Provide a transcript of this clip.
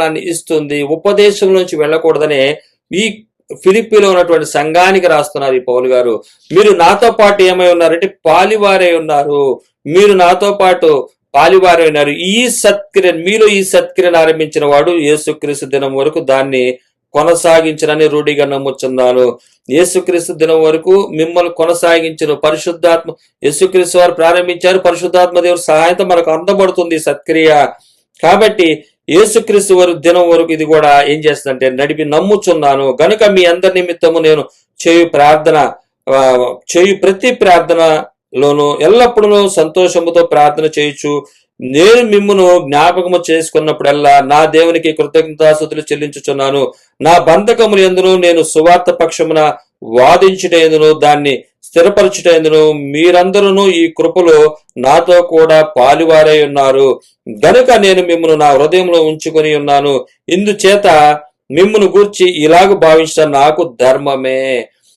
జ్ఞానాన్ని ఇస్తుంది. ఉపదేశం నుంచి వెళ్ళకూడదనే ఈ ఫిలిపిలో ఉన్నటువంటి సంఘానికి రాస్తున్నారు ఈ పౌలు గారు. మీరు నాతో పాటు ఏమై ఉన్నారంటే పాలివారై ఉన్నారు. మీరు నాతో పాటు పాలివారై ఉన్నారు. ఈ సత్క్రియ మీలో ఈ సత్క్రియను ఆరంభించిన వాడు యేసుక్రీస్తు దినం వరకు దాన్ని కొనసాగించనని రూఢిగా నమ్ముచున్నాను యేసుక్రీస్తు దినం వరకు మిమ్మల్ని కొనసాగించిన. పరిశుద్ధాత్మ యేసుక్రీస్తు వారు ప్రారంభించారు. పరిశుద్ధాత్మ దేవుడు సహాయంతో మనకు అందబడుతుంది సత్క్రియ. కాబట్టి యేసుక్రీస్తు వరకు దినం వరకు ఇది కూడా ఏం చేస్తుందంటే నడిపి నమ్ముచున్నాను. గనుక మీ అందరి నిమిత్తము నేను చేయు ప్రార్థన చేయు ప్రతి ప్రార్థనలోను ఎల్లప్పుడూ సంతోషముతో ప్రార్థన చేయొచ్చు నేను మిమ్మును జ్ఞాపకము చేసుకున్నప్పుడల్లా నా దేవునికి కృతజ్ఞతాస్తుతులు చెల్లించుచున్నాను. నా బంధకములు ఎందును నేను సువార్త పక్షమున వాదించుటేందును దాన్ని స్థిరపరచుటేందును మీరందరూ ఈ కృపలో నాతో కూడా పాలువారై ఉన్నారు. గనుక నేను మిమ్మల్ని నా హృదయంలో ఉంచుకొని ఉన్నాను. ఇందుచేత మిమ్మను గూర్చి ఇలాగ భావించడం నాకు ధర్మమే.